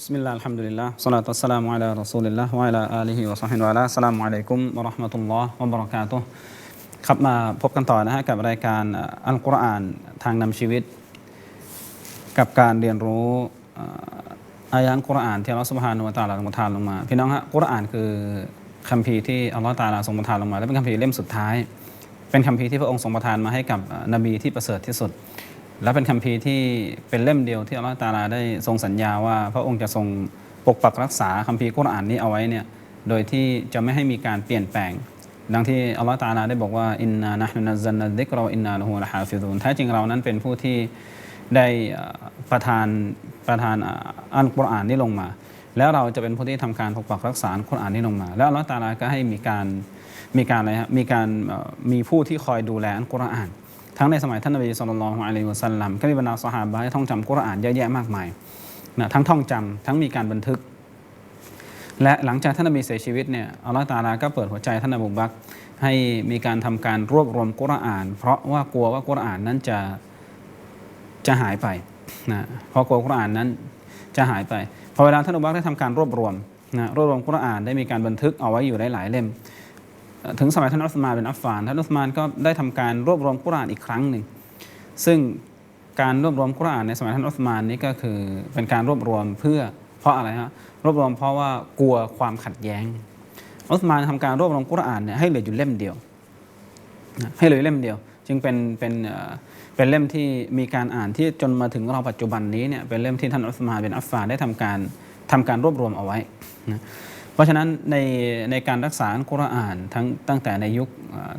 بسم الله الحمد لله والصلاة والسلام على رسول الله وعلى آله وصحبه وعلى السلام عليكم ورحمة الله وبركاته ครับมาพบกันต่อนะฮะกับรายการเอ่ออัลกุรอานทางนำชีวิต กับการเรียนรู้เอ่ออายะห์อัลกุรอานที่อัลลอฮฺสุบฮานุวะตะอาลาทรงประทานลงมา พี่น้องฮะกุรอานคือคัมภีร์ที่อัลลอฮฺตะอาลาทรงประทานลงมา และเป็นคัมภีร์เล่มสุดท้าย เป็นคัมภีร์ที่พระองค์ทรงประทานมาให้กับเอ่อนบีที่ประเสริฐที่สุด และเป็นคัมภีร์ที่เป็นเล่มเดียวที่อัลลอฮฺตาลาได้ทรงสัญญาว่า พระองค์จะทรงปกปักรักษาคัมภีร์กุรอานนี้เอาไว้เนี่ยโดยที่จะไม่ให้มีการเปลี่ยนแปลง ดังที่อัลลอฮฺตาลาได้บอกว่าอินนานะฮ์นุนัซซัลนัดิกเราอินนาละฮูละฮาฟิซูนแท้จริงเรานั้นเป็นผู้ที่ได้ประทานประทานอัลกุรอานนี้ลงมา แล้วเราจะเป็นผู้ที่ทำการปกปักรักษาอัลกุรอานนี้ลงมา แล้วอัลลอฮฺตาลาก็ให้มีการมีการอะไรฮะมีการมีผู้ที่คอยดูแลอัลกุรอาน ทั้งในสมัยท่านนบีสุลต่านลอะลัยฮิวสัลลัมก็มีบรรดาสหายที่ท่องจำกุรอานเยอะแยะมากมายนะทั้งท่องจำทั้งมีการบันทึก และหลังจากท่านนบีเสียชีวิตเนี่ยอัลลอฮฺตาลาก็เปิดหัวใจท่านอบูบักให้มีการทำการรวบรวมกุรอาน เพราะว่ากลัวว่ากุรอานนั้นจะจะหายไปนะเพราะกลัวกุรอานนั้นจะหายไปพอเวลาท่านอบูบักได้ทำการรวบรวมนะรวบรวมกุรอานได้มีการบันทึกเอาไว้อยู่หลายๆเล่ม ถึงสมัยท่านอัสมานเป็นอัฟฟานท่านอัสมานก็ได้ทำการรวบรวมกุรานอีกครั้งหนึ่ง ซึ่งการรวบรวมกุรานในสมัยท่านอัสมานนี้ก็คือเป็นการรวบรวมเพื่อเพราะอะไรฮะรวบรวมเพราะว่ากลัวความขัดแย้งอัสมานทำการรวบรวมกุรานเนี่ยให้เหลืออยู่เล่มเดียวให้เหลือเล่มเดียว จึงเป็นเป็นเป็นเล่มที่มีการอ่านที่จนมาถึงเราปัจจุบันนี้เนี่ยเป็นเล่มที่ท่านอัสมานเป็นอัฟฟานได้ทำการทำการรวบรวมเอาไว้นะ เพราะฉะนั้นในในการรักษาคุรอานทั้งตั้งแต่ในยุค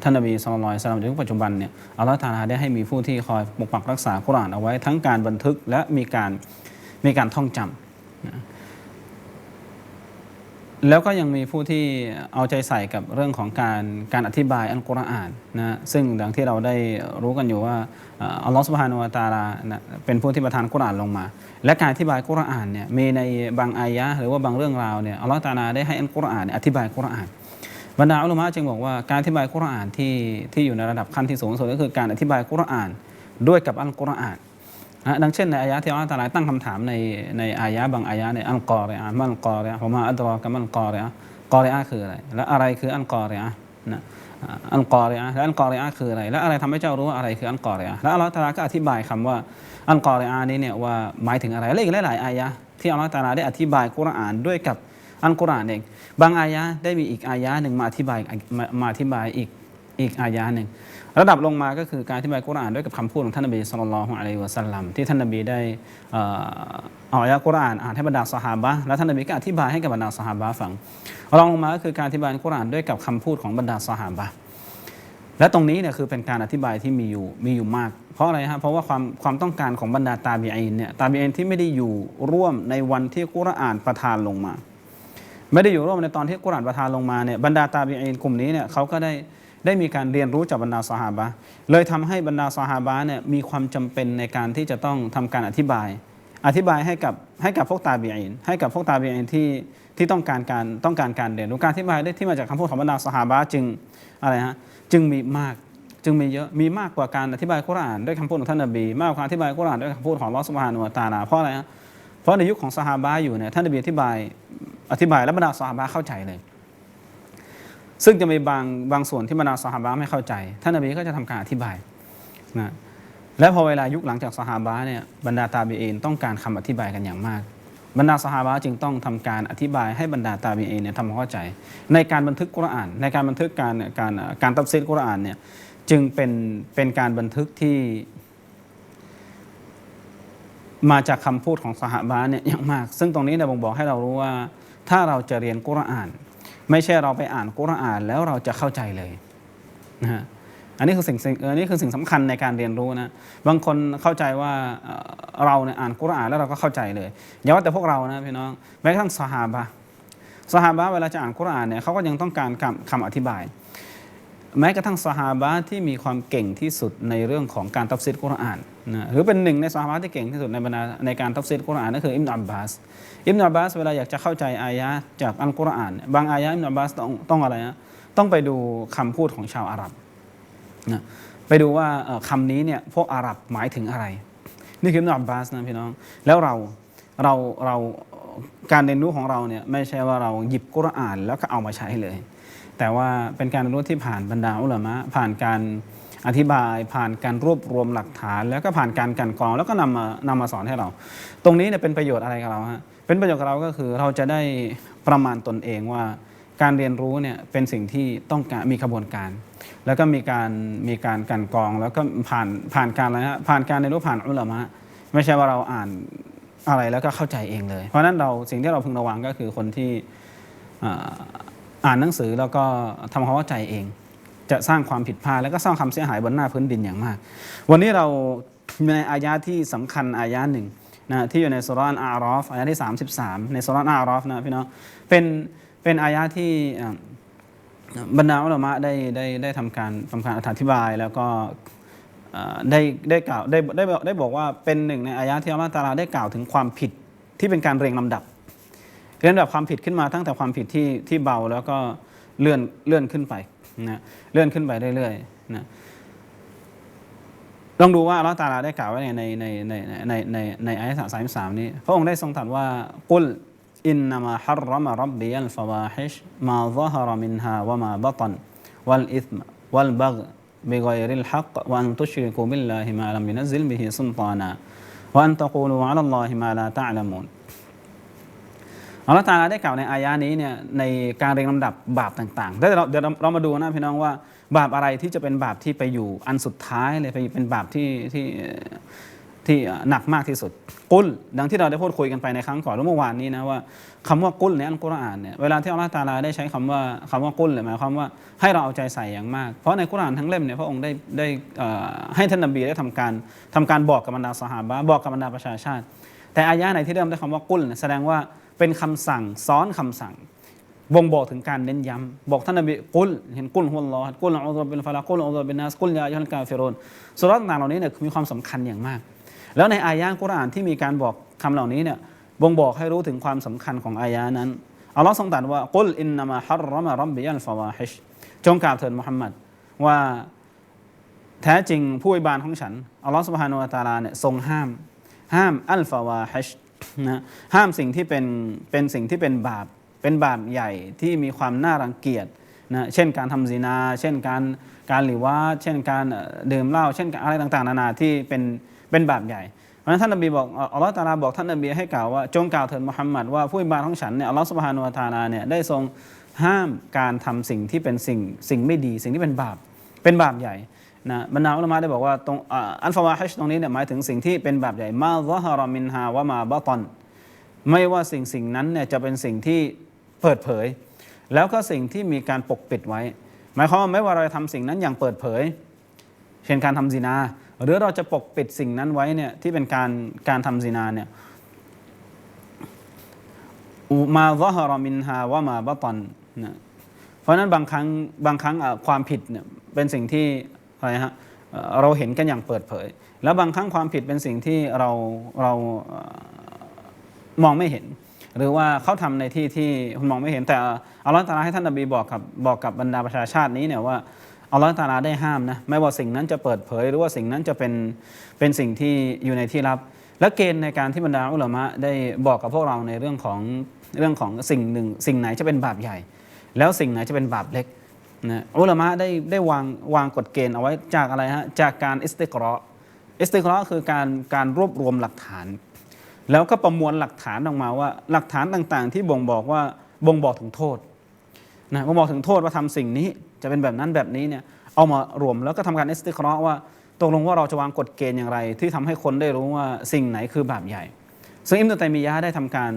ท่านนบีสุลต่านสลามจนถึงปัจจุบันเนี่ยอัลลอฮฺตาลาได้ให้มีผู้ที่คอยปกปักรักษากุรอานเอาไว้ทั้งการบันทึกและมีการมีการท่องจำนะ แล้วก็ยังมีผู้ที่เอาใจใส่กับเรื่องของการการอธิบายอัลกุรอานนะซึ่งดังที่เราได้รู้กันอยู่ว่าอัลลอฮฺสุบฮานุวะตาลานะเป็นผู้ที่ประทานกุรอานลงมา และการอธิบายกุรอานเนี่ยมีในบางอายะหรือว่าบางเรื่องราวเนี่ยอัลลอฮฺตาลาได้ให้อัลกุรอานเนี่ยอธิบายกุรอานบรรดาอุลามะจึงบอกว่าการอธิบายกุรอานที่ที่อยู่ในระดับขั้นที่สูงสุดก็คือการอธิบายกุรอานด้วยกับอัลกุรอาน ดังเช่นในอายะที่อัลลอฮฺตะอาลาตั้งคำถามในในอายะบางอายะในอัลกอริอะห์มันกอริอะห์ผมมาอัดรอกับมันกอริอะห์กอริอะห์คืออะไร และอะไรคืออัลกอริอะห์นะอัลกอริอะห์และอัลกอริอะห์คืออะไร และอะไรทำให้เจ้ารู้ว่าอะไรคืออัลกอริอะห์และอัลลอฮฺตะอาลาก็อธิบายคำว่าอัลกอริอะห์นี้เนี่ยว่าหมายถึงอะไรและอีกหลาย ๆ อายะที่อัลลอฮฺตะอาลาได้อธิบายกุรอานด้วยกับอัลกุรอานเอง บางอายะได้มีอีกอายะหนึ่งมาอธิบายมาอธิบายอีก อีกอายะหนึ่ง ระดับลงมาก็คือการอธิบายกุรอานด้วยกับคำพูดของท่านนบีสุลต่านละฮ์อะลัยวะสัลลัมที่ท่านนบีได้เอาอายะกุรอานอ่านให้บรรดาสหาบะแล้วท่านนบีก็อธิบายให้กับบรรดาสหาบะฟังรองลงมาก็คือการอธิบายกุรอานด้วยกับคำพูดของบรรดาสหาบะและตรงนี้เนี่ยคือเป็นการอธิบายที่มีอยู่มีอยู่มาก เพราะอะไรฮะเพราะว่าความความต้องการของบรรดาตาบีอินเนี่ยตาบีอินที่ไม่ได้อยู่ร่วมในวันที่กุรอานประทานลงมา ไม่ได้อยู่ร่วมในตอนที่กุรอานประทานลงมาเนี่ยบรรดาตาบีอินกลุ่มนี้เนี่ยเขาก็ได้ ได้มีการเรียนรู้จากบรรดาสหาบะเลยทำให้บรรดาสหาบะเนี่ยมีความจำเป็นในการที่จะต้องทำการอธิบาย อธิบายให้กับให้กับพวกตาบีอินให้กับพวกตาบีอินที่ที่ต้องการการต้องการการเรียนรู้การอธิบายได้ที่มาจากคำพูดของบรรดาสหาบะจึงอะไรฮะจึงมีมากจึงมีเยอะมีมากกว่าการอธิบายกุรอานด้วยคำพูดของท่านนบีมากกว่าการอธิบายกุรอานด้วยคำพูดของลอสุบฮานุวตาลาเพราะอะไรฮะเพราะในยุคของสหาบะอยู่เนี่ยท่านนบีอธิบายอธิบายและบรรดาสหาเข้าใจเลย ซึ่งจะมีบางบางส่วนที่บรรดาสหาไม่เข้าใจ ท่านนบีก็จะทำการอธิบายนะและพอเวลายุคหลังจากสหาบะเนี่ยบรรดาตาบีเอนต้องการคำอธิบายกันอย่างมาก บรรดาสหาบะจึงต้องทำการอธิบายให้บรรดาตาบีเอนเนี่ยทำความเข้าใจ ในการบันทึกกุรอาน ในการบันทึกการการการตับซีดกุรอานเนี่ยจึงเป็นเป็นการบันทึกที่ มาจากคำพูดของสหบาเนี่ยอย่างมาก ซึ่งตรงนี้เนี่ยบ่งบอกให้เรารู้ว่าถ้าเราจะเรียนกุรอาน ไม่ใช่เราไปอ่านกุรอานแล้วเราจะเข้าใจเลยนะฮะอันนี้คือสิ่งสิ่งอันนี้คือสิ่งสำคัญในการเรียนรู้นะบางคนเข้าใจว่าเราเนี่ยอ่านกุรอานแล้วเราก็เข้าใจเลยอย่าว่าแต่พวกเรานะพี่น้องแม้กระทั่งสหาบะสหาบะเวลาจะอ่านกุรอานเนี่ยเขาก็ยังต้องการคำคำอธิบาย แม้กระทั่งสหาบะที่มีความเก่งที่สุดในเรื่องของการตัฟซีดกุรอานนะหรือเป็นหนึ่งในสหาบะที่เก่งที่สุดในบรรดาในการตัฟซีดกุรอานนั่นคืออิมนอับบาส อิมนุอับาสเวลาอยากจะเข้าใจอายะจากอัลกุรอานเนี่ยบางอายะอิมนุอับาสต้องต้องอะไรนะต้องไปดูคำพูดของชาวอาหรับนะไปดูว่าเอ่อคำนี้เนี่ยพวกอาหรับหมายถึงอะไร นี่คืออิมนุอับาสนะพี่น้อง แล้วเราเราเราการเรียนรู้ของเราเนี่ยไม่ใช่ว่าเราหยิบกุรอานแล้วก็เอามาใช้เลย แต่ว่าเป็นการเรียนรู้ที่ผ่านบรรดาอุลามะผ่านการอธิบายผ่านการรวบรวมหลักฐาน แล้วก็ผ่านการกันกรองแล้วก็นำมานำมาสอนให้เรา ตรงนี้เนี่ยเป็นประโยชน์อะไรกับเราฮะ เป็นประโยชน์กับเราก็คือเราจะได้ประมาณตนเองว่า การเรียนรู้เนี่ยเป็นสิ่งที่ต้องการมีกระบวนการ แล้วก็มีการมีการกันกรองแล้วก็ผ่านผ่านการอะไรฮะผ่านการเรียนรู้ผ่านอุลามะไม่ใช่ว่าเราอ่านอะไรแล้วก็เข้าใจเองเลย เพราะนั้นเราสิ่งที่เราพึงระวังก็คือคนที่อ่านหนังสือแล้วก็ทำความเข้าใจเอง จะสร้างความผิดพลาดแล้วก็สร้างความเสียหายบนหน้าพื้นดินอย่างมาก วันนี้เราในอายะที่สำคัญอายะหนึ่ง นะที่อยู่ในสุรานอารอฟอายะที่ 33 ในสุรานอารอฟนะพี่น้องเป็นเป็นอายะที่บรรดาอุลมะได้ได้ได้ทำการทำการอธิบายแล้วก็ได้ได้กล่าวได้ได้ได้บอกว่าเป็นหนึ่งในอายะที่อัลลอฮฺตาลาได้กล่าวถึงความผิดที่เป็นการเรียงลำดับเรียนแบบความผิดขึ้นมาตั้งแต่ความผิดที่ที่เบาแล้วก็เลื่อนเลื่อนขึ้นไปนะเลื่อนขึ้นไปเรื่อยๆนะ ต้องดูว่าอัลลอฮฺตาลาได้กล่าวไว้ในในในในในในในอายะสามสามนี้ พระองค์ได้ทรงตรัสว่ากุลอินนามะฮัรรอมะรับบียัลฟาวาฮิชมาซะฮรมินฮาวะมาบัตันวัลอิธมวัลบักบิกอยริลฮักวะอันตุชริกุบิลลาฮิมาลัมมินัซิลบิฮิซุลตานะวะอันตะกูลูอัลลอฮิมาลาตะลามูนอัลลอฮฺตาลาได้กล่าวในอายะนี้เนี่ยในการเรียงลำดับบาปต่างๆเดี๋ยวเราเดี๋ยวเรามาดูนะพี่น้องว่า บาปอะไรที่จะเป็นบาปที่ไปอยู่อันสุดท้ายเลยไปเป็นบาปที่ที่ที่หนักมากที่สุด กุลดังที่เราได้พูดคุยกันไปในครั้งก่อนหรือเมื่อวานนี้นะว่าคำว่ากุลในอัลกุรอานเนี่ยเวลาที่อัลลอฮฺตาลาได้ใช้คำว่าคำว่ากุลหมายความว่าให้เราเอาใจใส่อย่างมาก เพราะในกุรอานทั้งเล่มเนี่ยพระองค์ได้ได้ให้ท่านนบีได้ทำการทำการบอกกับบรรดาสหาบะบอกกับบรรดาประชาชาติ แต่อายะไหนที่เริ่มด้วยคำว่ากุลแสดงว่าเป็นคำสั่งซ้อนคำสั่ง บ่งบอกถึงการเน้นย้ำบอกท่านนบีกุลเห็นกุลฮุลลอฮ์กุลอัลลอฮ์เป็นฟาลากุลอัลลอฮ์เป็นนัสกุลยาอัยฮัลกาฟิรุนสุราต่างเหล่านี้เนี่ยมีความสำคัญอย่างมาก แล้วในอายะกุรอานที่มีการบอกคำเหล่านี้เนี่ยบ่งบอกให้รู้ถึงความสำคัญของอายะนั้นอัลลอฮ์ทรงตรัสว่ากุลอินนามาฮัรรมะรับบิยัลฟาวาฮิชจงกล่าวเถิดมุฮัมมัดว่าแท้จริงผู้อิบานของฉันอัลลอฮฺสุบฮานุวะตะอาลาเนี่ยทรงห้าม ห้ามอัลฟาวาฮิชนะห้ามสิ่งที่เป็นเป็นสิ่งที่เป็นบาป เป็นบาปใหญ่ที่มีความน่ารังเกียจนะเช่นการทำซีนา เช่นการการหลิวาเช่นการดื่มเหล้าเช่นอะไรต่างๆ นานาที่เป็นเป็นบาปใหญ่เพราะฉะนั้นท่านนบีบอกอัลลอฮฺตาลาบอกท่านนบีให้กล่าวว่าจงกล่าวเถิดมุฮัมมัดว่าผู้อิบานของฉันเนี่ยอัลลอฮฺสุบฮานุวะตาลาเนี่ยได้ทรงห้ามการทำสิ่งที่เป็นสิ่งสิ่งไม่ดี สิ่งที่เป็นบาปเป็นบาปใหญ่นะบรรดาอุลามะได้บอกว่าตรงอันฟาวาฮิชตรงนี้เนี่ยหมายถึงสิ่งที่เป็นแบบใหญ่มาซะฮารามินฮาวะมาบะตอนไม่ว่าสิ่งสิ่งนั้นเนี่ยจะเป็นสิ่งที่ เปิดเผย แล้วก็สิ่งที่มีการปกปิดไว้ หมายความว่าไม่ว่าเราจะทำสิ่งนั้นอย่างเปิดเผย เช่นการทำซินา หรือเราจะปกปิดสิ่งนั้นไว้เนี่ยที่เป็นการการทำซินาเนี่ยมาซะฮรมินฮาวะมาบะตอนนะเพราะนั้นบางครั้งบางครั้งความผิดเนี่ยเป็นสิ่งที่อะไรฮะเราเห็นกันอย่างเปิดเผย แล้วบางครั้งความผิดเป็นสิ่งที่เราเรามองไม่เห็น หรือว่าเขาทำในที่ที่คุณมองไม่เห็นแต่อัลลอฮฺตาลาให้ท่านนบีบอกกับบอกกับบรรดาประชาชาตินี้เนี่ยว่าอัลลอฮฺตาลาได้ห้ามนะไม่ว่าสิ่งนั้นจะเปิดเผย หรือว่าสิ่งนั้นจะเป็นเป็นสิ่งที่อยู่ในที่ลับ และเกณฑ์ในการที่บรรดาอุลามะได้บอกกับพวกเราในเรื่องของเรื่องของสิ่งหนึ่ง สิ่งไหนจะเป็นบาปใหญ่ แล้วสิ่งไหนจะเป็นบาปเล็กนะอุลามะได้ได้วางวางกฎเกณฑ์เอาไว้จากอะไรฮะจากการอิสติกรออิสติกรอคือการการรวบรวมหลักฐาน แล้วก็ประมวลหลักฐานออกมาว่า หลักฐานต่างๆ ที่บ่งบอกว่าบ่งบอกถึงโทษนะบ่งบอกถึงโทษว่าทำสิ่งนี้จะเป็นแบบนั้นแบบนี้เนี่ยเอามารวมแล้วก็ทำการอิสติกรอว่าตกลงว่าเราจะวางกฎเกณฑ์อย่างไร ที่ทำให้คนได้รู้ว่าสิ่งไหนคือบาปใหญ่ ซึ่งอิมนุตัยมียะได้ทำการ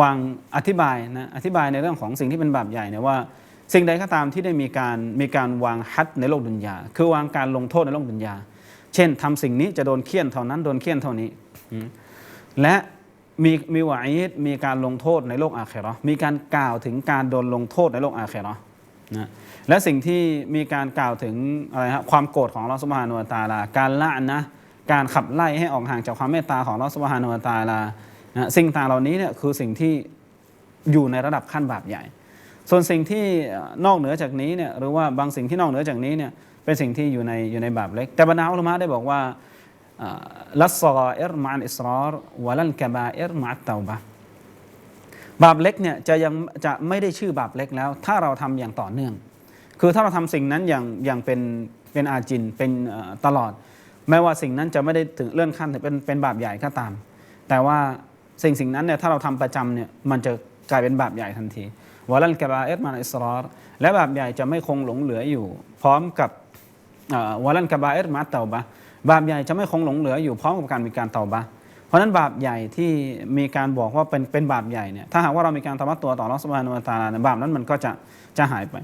วางอธิบายนะอธิบายในเรื่องของสิ่งที่เป็นบาปใหญ่เนี่ยว่า สิ่งใดก็ตามที่ได้มีการมีการวางฮัดในโลกดุนยา คือวางการลงโทษในโลกดุนยา เช่นทำสิ่งนี้จะโดนเคี่ยนเท่านั้นโดนเคี่ยนเท่านี้ และมีมีวาอีดมีการลงโทษในโลกอาเคราะมีการกล่าวถึงการโดนลงโทษในโลกอาเคราะนะและสิ่งที่มีการกล่าวถึงอะไรฮะความโกรธของอัลอฮฺซุบฮานุวตาลา การละนะการขับไล่ให้ออกห่างจากความเมตตาของอัลอฮฺซุบฮานุวตาลานะสิ่งต่างเหล่านี้เนี่ยคือสิ่งที่อยู่ในระดับขั้นบาปใหญ่ ส่วนสิ่งที่นอกเหนือจากนี้เนี่ยหรือว่าบางสิ่งที่นอกเหนือจากนี้เนี่ยเป็นสิ่งที่อยู่ในอยู่ในบาปเล็ก แต่บรรดาอุลมะได้บอกว่า ลัสซออิรมาอันอิสรอรวะลันกะบาอิรมาอัตเตาบะบาปเล็กเนี่ยจะยังจะไม่ได้ชื่อบาปเล็กแล้ว ถ้าเราทำอย่างต่อเนื่อง คือถ้าเราทำสิ่งนั้นอย่างอย่างเป็นเป็นอาจินเป็นตลอด แม้ว่าสิ่งนั้นจะไม่ได้ถึงเลื่อนขั้นเป็นเป็นบาปใหญ่ก็ตาม แต่ว่าสิ่งสิ่งนั้นเนี่ยถ้าเราทำประจำเนี่ยมันจะกลายเป็นบาปใหญ่ทันทีวะลันกะบาเอตมาอิสรอรและบาปใหญ่จะไม่คงหลงเหลืออยู่ พร้อมกับวะลันกะบาเอตมาเตาบะ บาปใหญ่จะไม่คงหลงเหลืออยู่พร้อมกับการมีการตาบะเพราะนั้นบาปใหญ่ที่มีการบอกว่าเป็นเป็นบาปใหญ่เนี่ยถ้าหากว่าเรามีการทำวัตตัวต่อรัสบานุวตาลาเนี่ยบาปนั้นมันก็จะจะหายไป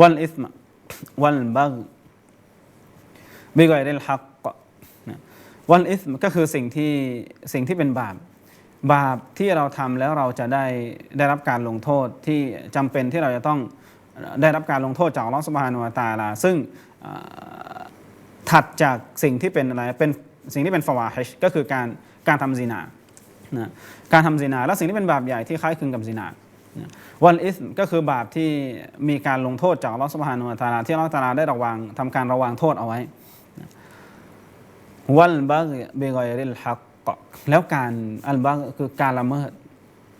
วัลอิสมะวัลบักบิกอยเรลฮักวัลอิสมก็คือสิ่งที่สิ่งที่เป็นบาปบาปที่เราทำแล้วเราจะได้ได้รับการลงโทษที่จำเป็นที่เราจะต้องได้รับการลงโทษจากอัลอฮฺสุบานุวตาลา ซึ่ง ถัดจากสิ่งที่เป็นอะไรเป็นสิ่งที่เป็นฟาวาฮิชก็คือการการทำซินานะการทำซินา และสิ่งที่เป็นบาปใหญ่ที่คล้ายคลึงกับซินาวันอิสก็คือบาปที่มีการลงโทษจากอัลลอฮฺสุบฮานุวะตาลาที่อัลลอฮฺตาลาได้ระวังทำการระวังโทษเอาไว้วัลบักเบกอยริลฮักกะแล้วการอัลบักคือการละเมิด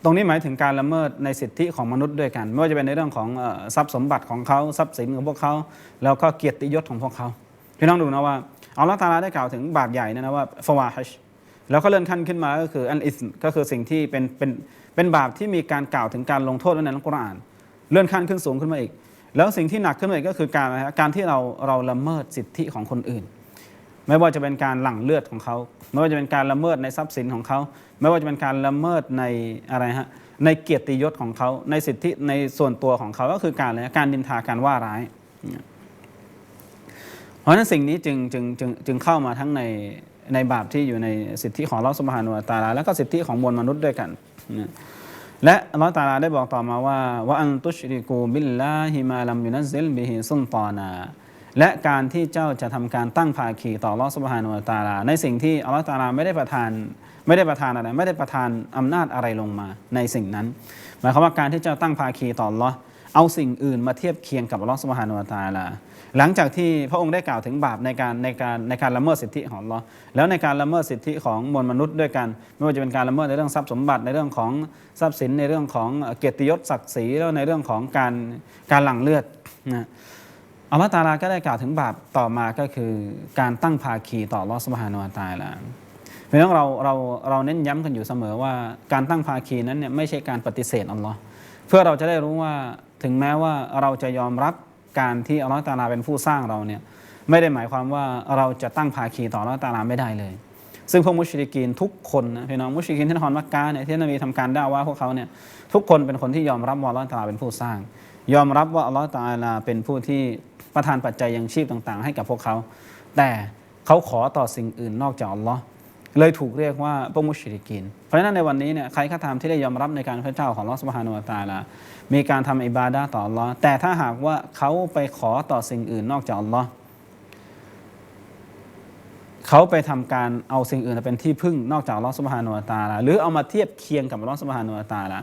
ตรงนี้หมายถึงการละเมิดในสิทธิของมนุษย์ด้วยกัน ไม่ว่าจะเป็นในเรื่องของทรัพย์สมบัติของเขาทรัพย์สินของพวกเขา แล้วก็เกียรติยศของพวกเขา พี่น้องดูนะว่าอัลลอฮฺตาลาได้กล่าวถึงบาปใหญ่นยนะว่าฟาวาฮิชแล้วก็เลื่อนขั้นขึ้นมาก็คืออันอิสก็คือสิ่งที่เป็นเป็นเป็นบาปที่มีการกล่าวถึงการลงโทษไว้ในอัลกุรอาน เลื่อนขั้นขึ้นสูงขึ้นมาอีก แล้วสิ่งที่หนักขึ้นมาอีกก็คือการอะฮะการที่เราเราละเมิดสิทธิของคนอื่น ไม่ว่าจะเป็นการหลั่งเลือดของเขา ไม่ว่าจะเป็นการละเมิดในทรัพย์สินของเขา ไม่ว่าจะเป็นการละเมิดในอะไรฮะในเกียรติยศของเขา ในสิทธิในส่วนตัวของเขาก็คือการอะไรการดินทาการว่าร้าย เพราะฉะนั้นสิ่งนี้จึงจึงจึงจึงเข้ามาทั้งในในบาปที่อยู่ในสิทธิของลอสุบฮานุตาลา แล้วก็สิทธิของมวลมนุษย์ด้วยกันนะและลอตาลาได้บอกต่อมาว่าว่าอันตุชริกูบิลลาฮิมาลัมยุนัซซิลบิฮิซุลตานาและการที่เจ้าจะทำการตั้งภาคีต่อลอสุบฮานุตาลา ในสิ่งที่อัลลอฮฺตาลาไม่ได้ประทานไม่ได้ประทานอะไร ไม่ได้ประทานอำนาจอะไรลงมาในสิ่งนั้น หมายความว่าการที่เจ้าตั้งภาคีต่อลอเอาสิ่งอื่นมาเทียบเคียงกับลอสุบฮานุตาลา หลังจากที่พระองค์ได้กล่าวถึงบาปในการในการในการละเมิดสิทธิของอัลลอฮ์แล้วในการละเมิดสิทธิของมวลมนุษย์ด้วยกัน ไม่ว่าจะเป็นการละเมิดในเรื่องทรัพย์สมบัติในเรื่องของทรัพย์สินในเรื่องของเกียรติยศศักดิ์ศรีแล้วในเรื่องของการการหลั่งเลือดนะอัลลอฮฺตะอาลาก็ได้กล่าวถึงบาปต่อมาก็คือการตั้งภาคีต่ออัลอสุบฮานวตะอาลาเพราะนั้นเราเราเราเน้นย้ำกันอยู่เสมอว่าการตั้งภาคีนั้นเนี่ยไม่ใช่การปฏิเสธอัลลอฮ์เพื่อเราจะได้รู้ว่าถึงแม้ว่าเราจะยอมรับ การที่อัลลอฮฺตาลาเป็นผู้สร้างเราเนี่ยไม่ได้หมายความว่าเราจะตั้งภาคีต่ออัลลอฮฺตาลาไม่ได้เลย ซึ่งพวกมุชริกีนทุกคนนะพี่น้องมุชริกีนที่นครมักกะเนี่ยที่นบีทำการด่าว่าพวกเขาเนี่ยทุกคนเป็นคนที่ยอมรับว่าอัลลอฮฺตาลาเป็นผู้สร้าง ยอมรับว่าอัลลอฮฺตาลาเป็นผู้ที่ประทานปัจจัยยังชีพต่าง ๆ ให้กับพวกเขา แต่เขาขอต่อสิ่งอื่นนอกจากอัลลอฮ์ เลยถูกเรียกว่าพวกมุชริกีนเพราะฉะนั้นในวันนี้เนี่ยใครก็ตามที่ได้ยอมรับในการพระเจ้าของลอสุบฮานุตาลา มีการทำอิบาดะห์ต่ออัลลอฮ์แต่ถ้าหากว่าเขาไปขอต่อสิ่งอื่นนอกจากอัลลอฮ์เขาไปทำการเอาสิ่งอื่นเป็นที่พึ่งนอกจากลอสุบฮานุตาลา หรือเอามาเทียบเคียงกับลอสุบฮานุตาลา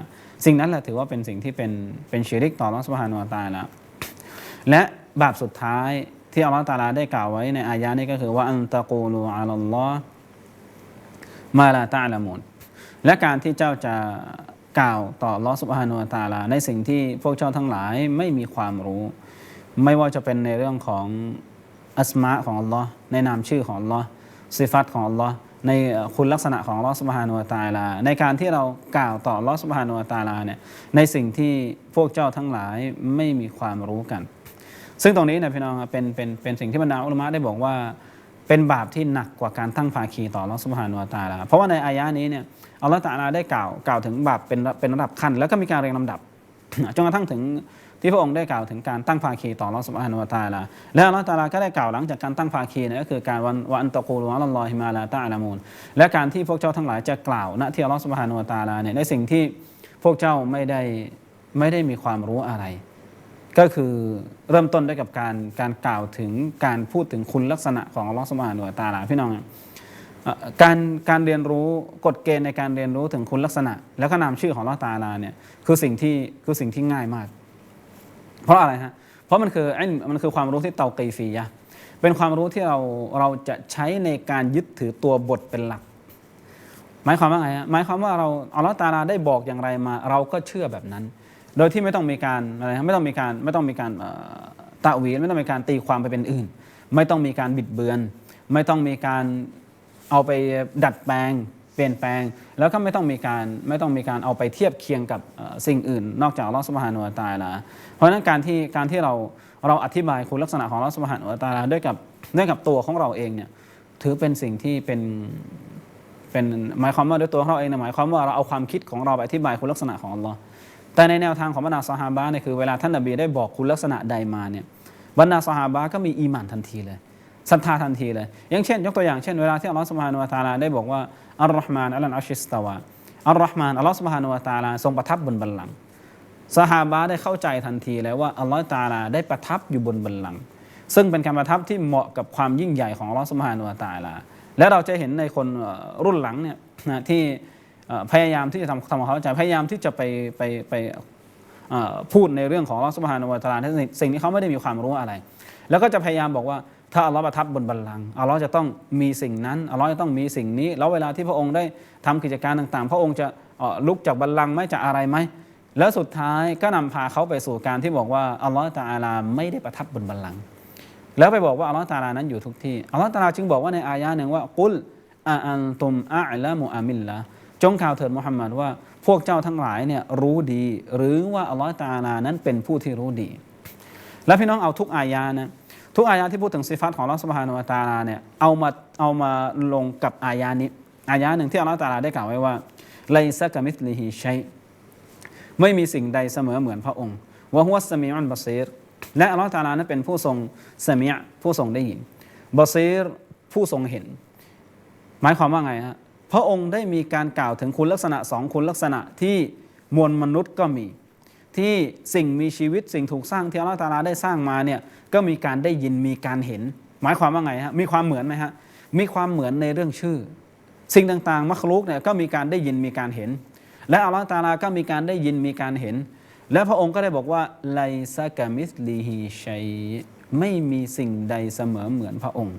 สิ่งนั้นแหละถือว่าเป็นสิ่งที่เป็นเป็นชิริกต่อลอสุบฮานุตาลา และบาปสุดท้ายที่อัลลอฮฺตาลาได้กล่าวไว้ในอายะนี้ก็คือว่าอันตะกูลูอัลลอฮ์ มาลาตาละมุนและการที่เจ้าจะกล่าวต่อลอสุบฮานุตาลา ในสิ่งที่พวกเจ้าทั้งหลายไม่มีความรู้ ไม่ว่าจะเป็นในเรื่องของอัสมาของอัลลอฮ์ในนามชื่อของอัลลอฮ์สิฟัตของอัลลอฮ์ในคุณลักษณะของลอสุบฮานุตาลา ในการที่เรากล่าวต่อลอสุบฮานุตาลาเนี่ยในสิ่งที่พวกเจ้าทั้งหลายไม่มีความรู้กัน ซึ่งตรงนี้นะพี่น้องครับเป็นเป็นเป็นสิ่งที่บรรดาอุลมะได้บอกว่า เป็นบาปที่หนักกว่าการตั้งภาคีต่ออัสุบฮานุตาลาเพราะว่าในอายะนี้เนี่ยอัลลอฮฺตาลาได้กล่าวกล่าวถึงบาปเป็นเป็นระดับขั้น แล้วก็มีการเรียงลำดับจนกระทั่งถึงที่พระองค์ได้กล่าวถึงการตั้งภาคีต่ออัสุบฮานุตาลาและอัลลอฮฺตาลาก็ได้กล่าวหลังจากการตั้งภาคีเนี่ยก็คือการวันวันตะกูลอัลลอฮิมาลาตะอาลามูนและการที่พวกเจ้าทั้งหลายจะกล่าวณที่อัลลอฮฺสุบฮานุตาลาเนี่ยในสิ่งที่พวกเจ้าไม่ได้ไม่ได้มีความรู้อะไร ก็คือเริ่มต้นด้วยกับการการกล่าวถึงการพูดถึงคุณลักษณะของอัลลอฮฺสุบฮานุตาลาพี่น้องการการเรียนรู้กฎเกณฑ์ในการเรียนรู้ถึงคุณลักษณะ แล้วก็นามชื่อของอัลลอฮฺตาลาเนี่ยคือสิ่งที่คือสิ่งที่ง่ายมาก เพราะอะไรฮะเพราะมันคือไอ้มันคือความรู้ที่เตากีฟียะเป็นความรู้ที่เราเราจะใช้ในการยึดถือตัวบทเป็นหลัก หมายความว่าไงฮะหมายความว่าเราอัลลอฮ์ตาลาได้บอกอย่างไรมา เราก็เชื่อแบบนั้น โดยที่ไม่ต้องมีการอะไรไม่ต้องมีการไม่ต้องมีการตะวีลไม่ต้องมีการตีความไปเป็นอื่น ไม่ต้องมีการบิดเบือน ไม่ต้องมีการเอาไปดัดแปลง เปลี่ยนแปลง แล้วก็ไม่ต้องมีการไม่ต้องมีการเอาไปเทียบเคียงกับสิ่งอื่น นอกจากอัลอสุบฮานุตาลาเพราะฉะนั้นการที่การที่เราเราอธิบายคุณลักษณะของอัลอสุบฮานุตาลาด้วยกับด้วยกับตัวของเราเองเนี่ยถือเป็นสิ่งที่เป็นเป็นหมายความว่าด้วยตัวของเราเองนะหมายความว่าเราเอาความคิดของเราไปอธิบายคุณลักษณะของอัลลอฮ์ แต่ในแนวทางของบรรดาสหาบะเนี่ยคือเวลาท่านนบีได้บอกคุณลักษณะใดมาเนี่ยบรรดาสหาบะก็มีอีหมานทันทีเลยศรัทธาทันทีเลย อย่างเช่น ยกตัวอย่างเช่นเวลาที่อัลลอฮ์สุบฮานุวะตะอาลาได้บอกว่าอัลลอฮ์มานอัลลอฮ์อัชชิสตาวาอัลลอฮ์มานอัลลอฮ์สุบฮานุวะตะอาลาทรงประทับบนบัลลังก์สหาบะได้เข้าใจทันทีเลยว่าอัลลอฮ์ตะอาลาได้ประทับอยู่บนบัลลังก์ซึ่งเป็นการประทับที่เหมาะกับความยิ่งใหญ่ของอัลลอฮ์สุบฮานุวะตะอาลาและเราจะเห็นในคนรุ่นหลังเนี่ยที่ พยายามที่จะทำทำความเข้าใจพยายามที่จะไปไปไปพูดในเรื่องของอัลลอฮฺสุบฮานวะตะอาลาสิ่งที่เขาไม่ได้มีความรู้อะไร แล้วก็จะพยายามบอกว่าถ้าอัลลอฮ์ประทับบนบัลลังก์อัลลอฮ์จะต้องมีสิ่งนั้นอัลลอฮ์จะต้องมีสิ่งนี้ แล้วเวลาที่พระองค์ได้ทำกิจการต่างๆ พระองค์จะลุกจากบัลลังก์ไหม่จะอะไรไหมแล้วสุดท้ายก็นำพาเขาไปสู่การที่บอกว่าอัลลอฮ์ตะอาลาไม่ได้ประทับบนบัลลังก์แล้วไปบอกว่าอัลลอฮ์ตาลานั้นอยู่ทุกที่อัลลอฮ์ตาลาจึงบอกว่าในอายะห์หนึ่งว่ากุลอาอันตุมอาละมุอามิลละ จงข่าวเถิดมุฮัมมัดว่าพวกเจ้าทั้งหลายเนี่ยรู้ดี หรือว่าอัลลอฮ์ตาลานั้นเป็นผู้ที่รู้ดี แล้วพี่น้องเอาทุกอายะห์นะทุกอายะห์ที่พูดถึงสิฟัตของอัลลอฮ์สุบฮานุวะตาลาเนี่ยเอามาเอามาลงกับอายะห์นี้อายะห์หนึ่งที่อัลลอฮ์ตาลาได้กล่าวไว้ว่าไลซะกะมิสลิฮิชัยไม่มีสิ่งใดเสมอเหมือนพระองค์วะฮุวัสสมีอุนบาซีรและอัลลอฮฺตาลานั้นเป็นผู้ทรงสมียผู้ทรงได้ยินบาซีรผู้ทรงเห็น หมายความว่าไงฮะ พระองค์ได้มีการกล่าวถึงคุณลักษณะสองคุณลักษณะที่มวลมนุษย์ก็มี ที่สิ่งมีชีวิตสิ่งถูกสร้างที่อัลลอฮฺตาลาได้สร้างมาเนี่ยก็มีการได้ยินมีการเห็น หมายความว่าไงฮะมีความเหมือนไหมฮะมีความเหมือนในเรื่องชื่อ สิ่งต่างๆมัคลุกเนี่ยก็มีการได้ยินมีการเห็น และอัลลอฮฺตาลาก็มีการได้ยินมีการเห็น และพระองค์ก็ได้บอกว่าไลซะกามิสลีฮีชัยไม่มีสิ่งใดเสมอเหมือนพระองค์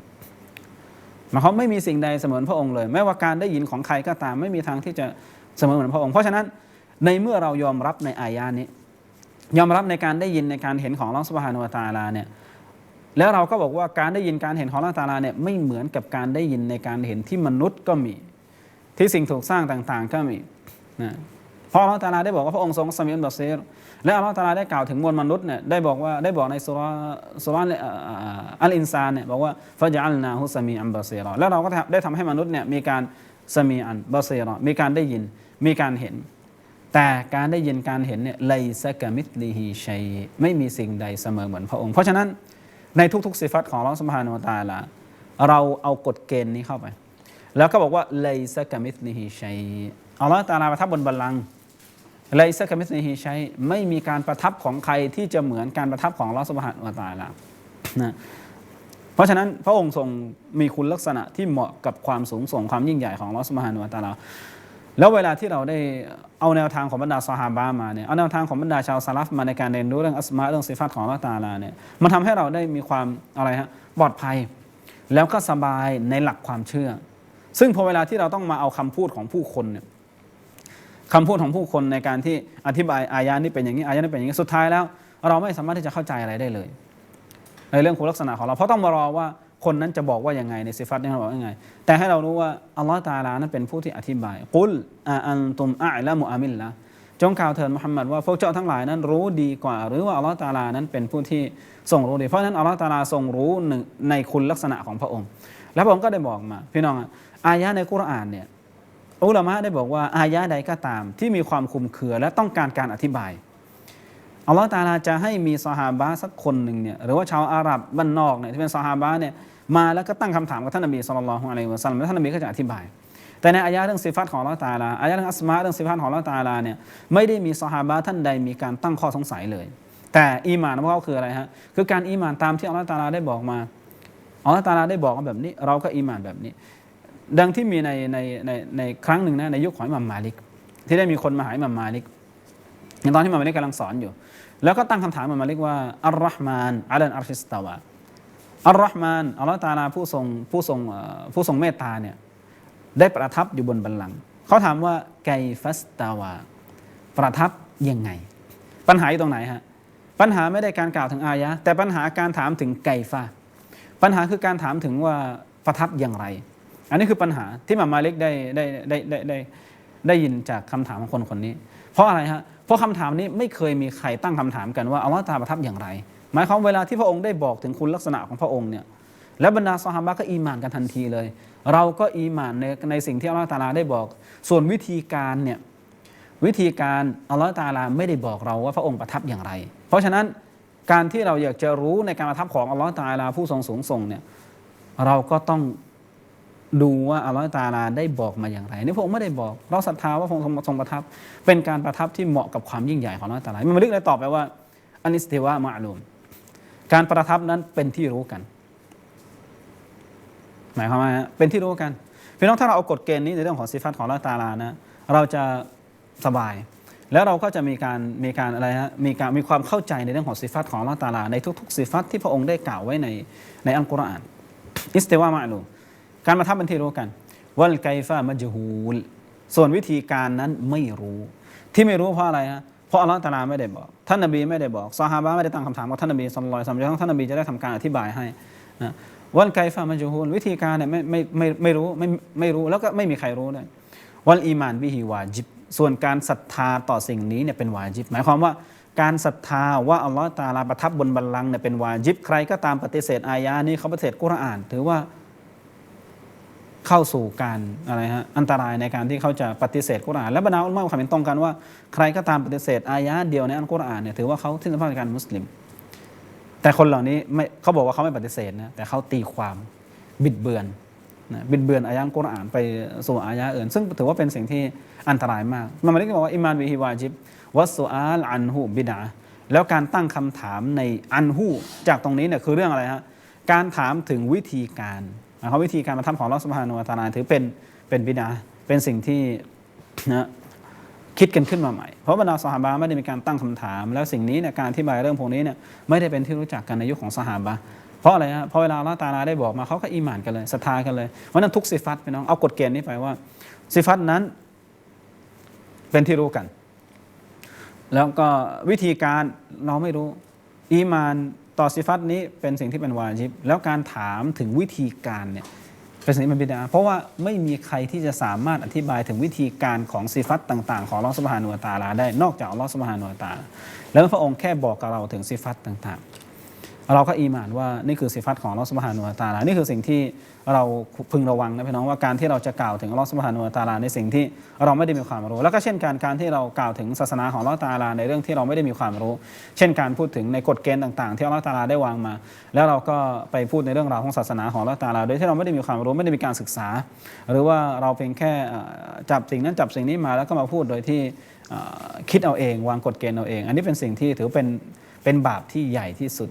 หมายความไม่มีสิ่งใดเสมือนพระองค์เลย ไม่ว่าการได้ยินของใครก็ตามไม่มีทางที่จะเสมอเหมือนพระองค์ เพราะฉะนั้นในเมื่อเรายอมรับในอายานี้ ยอมรับในการได้ยินในการเห็นของอัลลอฮฺสุบฮานุวตาลาเนี่ยแล้วเราก็บอกว่าการได้ยินการเห็นของอัลลอฮฺตาลาเนี่ยไม่เหมือนกับการได้ยินในการเห็นที่มนุษย์ก็มี ที่สิ่งถูกสร้างต่างๆก็มีนะเพราะอัลลอฮฺตาลาได้บอกว่าพระองค์ทรงสมีอันบาซีร และอัลลอฮฺตาลาได้กล่าวถึงมวลมนุษย์เนี่ยได้บอกว่าได้บอกในสุรสุราเอ่ออัลอินซานเนี่ยบอกว่าฟะจัลนาฮุสมีอันบาเซีรอแล้วเราก็ได้ทำให้มนุษย์เนี่ยมีการสมีอันบาเซีรอมีการได้ยินมีการเห็น แต่การได้ยินการเห็นเนี่ยไลซะกะมิตลีฮีชัยไม่มีสิ่งใดเสมอเหมือนพระองค์ เพราะฉะนั้นในทุกๆสิฟัตของอัลลอฮฺสุบฮานุวะตาลาเราเอากฎเกณฑ์นี้เข้าไป แล้วก็บอกว่าไลซะกะมิตลีฮีชัยอัลลอฮฺตาลาประทับบนบัลลังก์ ไลซะกะมิตลีฮีชัยไม่มีการประทับของใครที่จะเหมือนการประทับของอัลอสุบฮานุวตาลานะเพราะฉะนั้นพระองค์ทรงมีคุณลักษณะที่เหมาะกับความสูงส่งความยิ่งใหญ่ของอัลอสุบฮานุวตาลาแล้วเวลาที่เราได้เอาแนวทางของบรรดาซอฮาบะมาเนี่ยเอาแนวทางของบรรดาชาวซาลฟมาในการเรียนรู้เรื่องอัสมาเรื่องสิฟัตของอัลอตาลาเนี่ยมันทำให้เราได้มีความอะไรฮะปลอดภัย แล้วก็สบายในหลักความเชื่อ ซึ่งพอเวลาที่เราต้องมาเอาคำพูดของผู้คนเนี่ย คำพูดของผู้คนในการที่อธิบายอายานี้เป็นอย่างนี้อายานี้เป็นอย่างนี้สุดท้ายแล้ว เราไม่สามารถที่จะเข้าใจอะไรได้เลย ในเรื่องคุณลักษณะของเรา เพราะต้องมารอว่าคนนั้นจะบอกว่ายังไงในสิฟัตนี้เราบอกว่ายังไง แต่ให้เรารู้ว่าอัลลอฮฺตาลานั้นเป็นผู้ที่อธิบายกุลอาอันตุมอาละมุอามิลละจงกล่าวเถิดมุฮัมมัดว่าพวกเจ้าทั้งหลายนั้นรู้ดีกว่า หรือว่าอัลลอฮฺตาลานั้นเป็นผู้ที่ทรงรู้ดีเพราะนั้นอัลลอฮฺตาลาทรงรู้หนึ่งในคุณลักษณะของพระองค์ แล้วพระองค์ก็ได้บอกมา พี่น้องอะอายะในกุรอานเนี่ย อุลามะได้บอกว่าอายะใดก็ตาม ที่มีความคุมเคือและต้องการการอธิบายอัลลอฮฺตาลาจะให้มีซอฮาบะสักคนหนึ่งเนี่ยหรือว่าชาวอาหรับบ้านนอกเนี่ยที่เป็นซอฮาบะเนี่ยมาแล้วก็ตั้งคำถามกับท่านนบีสุลต่านละฮ์อะลัยฮิวะสัลลัมแล้วท่านนบีก็จะอธิบาย แต่ในอายะเรื่องสิฟัตของอัลลอฮฺตาลาอายะเรื่องอัสมาเรื่องสิฟัตของอัลลอฮฺตาลาเนี่ยไม่ได้มีซอฮาบะท่านใดมีการตั้งข้อสงสัยเลย แต่อีหมานของเขาคืออะไรฮะคือการอีหมานตามที่อัลลอฮฺตาลาได้บอกมาอัลลอฮฺตาลาได้บอกมาแบบนี้ เราก็อีมานแบบนี้ ดังที่มีในในในในครั้งหนึ่งนะในยุคของอิหมัมมาลิก ที่ได้มีคนมาหาอิหมัมมาลิกในตอนที่อิหมัมมาลิกกำลังสอนอยู่ แล้วก็ตั้งคำถามอิหมัมมาลิกว่าอัลลอฮ์มานอัลลอัลชิสตาวาอัลลอฮ์มานอัลลอฮ์ตาลาผู้ทรงผู้ทรงผู้ทรงเมตตาเนี่ยได้ประทับอยู่บนบัลลังก์เขาถามว่าไกฟัสตาวาประทับยังไง ปัญหาอยู่ตรงไหนฮะปัญหาไม่ได้การกล่าวถึงอายะแต่ปัญหาการถามถึงไกฟาปัญหาคือการถามถึงว่าประทับอย่างไร อันนี้คือปัญหาที่มามาเล็กได้ได้ได้ได้ได้ได้ยินจากคำถามของคนคนนี้ เพราะอะไรฮะเพราะคำถามนี้ไม่เคยมีใครตั้งคำถามกันว่าอัลลอฮฺตาประทับอย่างไร หมายความเวลาที่พระองค์ได้บอกถึงคุณลักษณะของพระองค์เนี่ยและบรรดาซอฮาบะก็อีหมานกันทันทีเลย เราก็อีหมานในในสิ่งที่อัลลอฮฺตาลาได้บอก ส่วนวิธีการเนี่ยวิธีการอัลลอฮฺตาลาไม่ได้บอกเราว่าพระองค์ประทับอย่างไร เพราะฉะนั้นการที่เราอยากจะรู้ในการประทับของอัลลอฮฺตาลาผู้ทรงสูงส่งเนี่ยเราก็ต้อง ดูว่าอัลลอฮฺตาลาได้บอกมาอย่างไรนี่พระองค์ไม่ได้บอก เราศรัทธาว่าพระองค์ทรงประทับ เป็นการประทับที่เหมาะกับความยิ่งใหญ่ของอัลลอฮฺตาลามันมาลึกเลยตอบไปว่าอันิสติวะมะลูมการประทับนั้นเป็นที่รู้กัน หมายความว่าเป็นที่รู้กันพี่น้องถ้าเราเอากฎเกณฑ์นี้ในเรื่องของสิฟัตของอัลลอฮฺตาลานะเราจะสบาย แล้วเราก็จะมีการมีการอะไรฮะมีการมีความเข้าใจในเรื่องของสิฟัตของอัลลอฮฺตาลาในทุกๆสิฟัตที่พระองค์ได้กล่าวไว้ในในอัลกุรอานอิสติวามะลูม การประทับเป็นที่รู้กันวัลไกฟะมัจฮูลส่วนวิธีการนั้นไม่รู้ ที่ไม่รู้เพราะอะไรฮะเพราะอัลลอฮฺตาลาไม่ได้บอก ท่านนบีไม่ได้บอกซอฮาบะไม่ได้ตั้งคำถามกับท่านนบีสัลลัลลอฮุอะลัยฮิวะซัลลัมจนกระทั่งท่านนบีจะได้ทำการอธิบายให้นะวันไกฟามาจูฮูลวิธีการเนี่ยไม่ไม่ไม่ไม่รู้ไม่ไม่รู้แล้วก็ไม่มีใครรู้ด้วยวันอีมานบิฮิวาจิบ ส่วนการศรัทธาต่อสิ่งนี้เนี่ยเป็นวาจิบ หมายความว่าการศรัทธาว่าอัลลอฮฺตาลาประทับบนบัลลังก์เนี่ยเป็นวาจิบ ใครก็ตามปฏิเสธอายานี้เขาปฏิเสธกุรอาน ถือว่า เข้าสู่การอะไรฮะอันตรายในการที่เขาจะปฏิเสธกุรอานและบรรดาอุลามะความเห็นตรงกันว่าใครก็ตามปฏิเสธอายาเดียวในอัลกุรอานเนี่ยถือว่าเขาที่สภาพการมุสลิม แต่คนเหล่านี้ไม่เขาบอกว่าเขาไม่ปฏิเสธนะแต่เขาตีความบิดเบือนนะบิดเบือนอายะกุรอานไปสู่อายะอื่น ซึ่งถือว่าเป็นสิ่งที่อันตรายมากมันไม่ได้บอกว่าอิมานวิฮิวาจิบวัสซุอาลอันฮูบิดาแล้วการตั้งคำถามในอันฮูจากตรงนี้เนี่ยคือเรื่องอะไรฮะการถามถึงวิธีการ นะครับวิธีการมาทำของอัลอสุบฮานุวตาลาถือเป็นเป็นบิดาเป็นสิ่งที่นะคิดกันขึ้นมาใหม่ เพราะบรรดาสหาบะไม่ได้มีการตั้งคำถาม แล้วสิ่งนี้เนี่ยการอธิบายเรื่องพวกนี้เนี่ยไม่ได้เป็นที่รู้จักกันในยุคของสหาบะเพราะอะไรฮะเพราะเวลาลอตาลาได้บอกมาเขาก็อีหมานกันเลยศรัทธากันเลยเพราะนั้นทุกสิฟัตพี่น้องเอากฎเกณฑ์นี้ไปว่าสิฟัตนั้นเป็นที่รู้กัน แล้วก็วิธีการเราไม่รู้อีหมาน ต่อสิฟัตนี้เป็นสิ่งที่เป็นวาจิบ แล้วการถามถึงวิธีการเนี่ยเป็นสิ่งที่เป็นบิดาเพราะว่าไม่มีใครที่จะสามารถอธิบายถึงวิธีการของสิฟัตต่าง ๆ ของอัลอฮฺสุบฮานุตาลาได้นอกจากอัลอสุบฮานุตาลาแล้วพระองค์แค่บอกกับเราถึงสิฟัตต่างๆ เราก็อีหมานว่านี่คือสิฟัตของอัลอสุบฮานุตาลานี่คือสิ่งที่เราพึงระวังนะพี่น้องว่าการที่เราจะกล่าวถึงอัลอสุบฮานุตาลาในสิ่งที่เราไม่ได้มีความรู้ แล้วก็เช่นการการที่เรากล่าวถึงศาสนาของอัลอตาลาในเรื่องที่เราไม่ได้มีความรู้ เช่นการพูดถึงในกฎเกณฑ์ต่าง ๆ ที่อัลอตาลาได้วางมา แล้วเราก็ไปพูดในเรื่องราวของศาสนาของอัลอตาลาโดยที่เราไม่ได้มีความรู้ไม่ได้มีการศึกษา หรือว่าเราเพียงแค่จับสิ่งนั้นจับสิ่งนี้มาแล้วก็มาพูดโดยที่คิดเอาเอง วางกฎเกณฑ์เอาเอง อันนี้เป็นสิ่งที่ถือเป็นเป็นบาปที่ใหญ่ที่สุด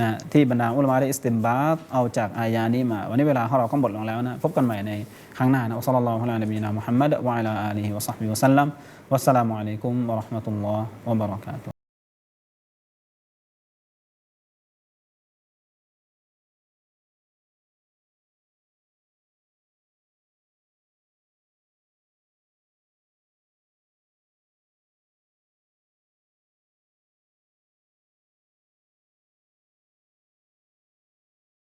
นะที่บรรดาอุลามะได้อิสติมบาตเอาจากอายานี้มา วันนี้เวลาของเราก็หมดลงแล้วนะพบกันใหม่ในครั้งหน้านะอัสลลัลลอฮุอะลัยนบีนามุฮัมมัดวะอะลาอาลีฮิวะซัฮบิวะสัลลัมวัสสลามุอะลัยกุมวะราะห์มะตุลลอฮ์วะบะเราะกาตุฮ์